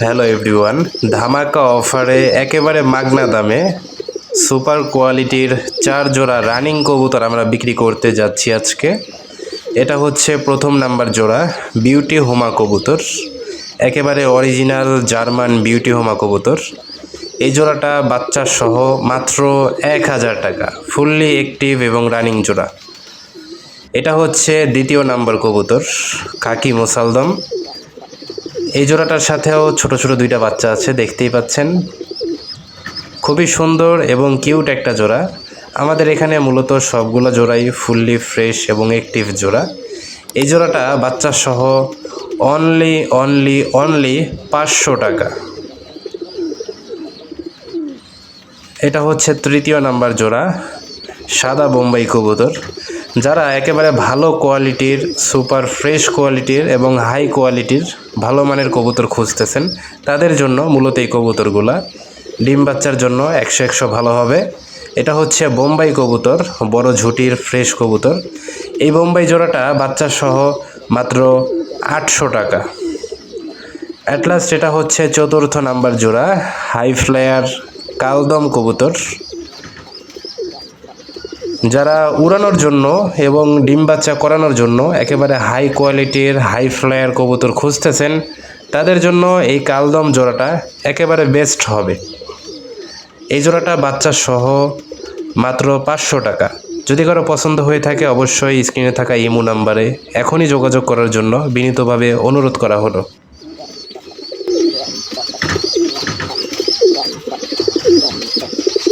Hello everyone ধামাকা অফারে একেবারে মাগনা দামে সুপার কোয়ালিটির চার জোড়া রানিং কবুতর আমরা বিক্রি করতে যাচ্ছি আজকে। এটা হচ্ছে প্রথম নাম্বার জোড়া বিউটি হোমা কবুতর। একেবারে অরিজিনাল জার্মান বিউটি হোমা কবুতর। এই জোড়াটা বাচ্চা সহ মাত্র এক হাজার টাকা, ফুললি অ্যাক্টিভ এবং রানিং জোড়া। এটা হচ্ছে দ্বিতীয় নাম্বার কবুতর কাকি মোসালদম। এই জোড়াটার সাথেও ছোট ছোট দুইটা বাচ্চা আছে, দেখতেই পাচ্ছেন। খুবই সুন্দর এবং কিউট একটা জোড়া। আমাদের এখানে মূলত সবগুলো জোড়াই ফুললি ফ্রেশ এবং অ্যাক্টিভ জোড়া। এই জোড়াটা বাচ্চা সহ অনলি অনলি অনলি পাঁচশো টাকা। এটা হচ্ছে তৃতীয় নাম্বার জোড়া, সাদা বোম্বাই কবুতর। যারা একেবারে ভালো কোয়ালিটির, সুপার ফ্রেশ কোয়ালিটির এবং হাই কোয়ালিটির ভালো মানের কবুতর খুঁজতেছেন, তাদের জন্য মূলত এই কবুতরগুলা ডিম বাচ্চার জন্য একশো একশো ভালো হবে। এটা হচ্ছে বোম্বাই কবুতর, বড় ঝুটির ফ্রেশ কবুতর। এই বোম্বাই জোড়াটা বাচ্চা সহ মাত্র আটশো টাকা। অ্যাটলাস্ট এটা হচ্ছে চতুর্থ নাম্বার জোড়া হাই ফ্লেয়ার কালদম কবুতর। যারা উড়ানোর জন্য এবং ডিম বাচ্চা করানোর জন্য একেবারে হাই কোয়ালিটির হাই ফ্লায়ার কবুতর খুঁজতেছেন, তাদের জন্য এই কালদম জোড়াটা একেবারে বেস্ট হবে। এই জোড়াটা বাচ্চা সহ মাত্র পাঁচশো টাকা। যদি কারও পছন্দ হয়ে থাকে অবশ্যই স্ক্রিনে থাকা ইমো নাম্বারে এখনই যোগাযোগ করার জন্য বিনীতভাবে অনুরোধ করা হলো।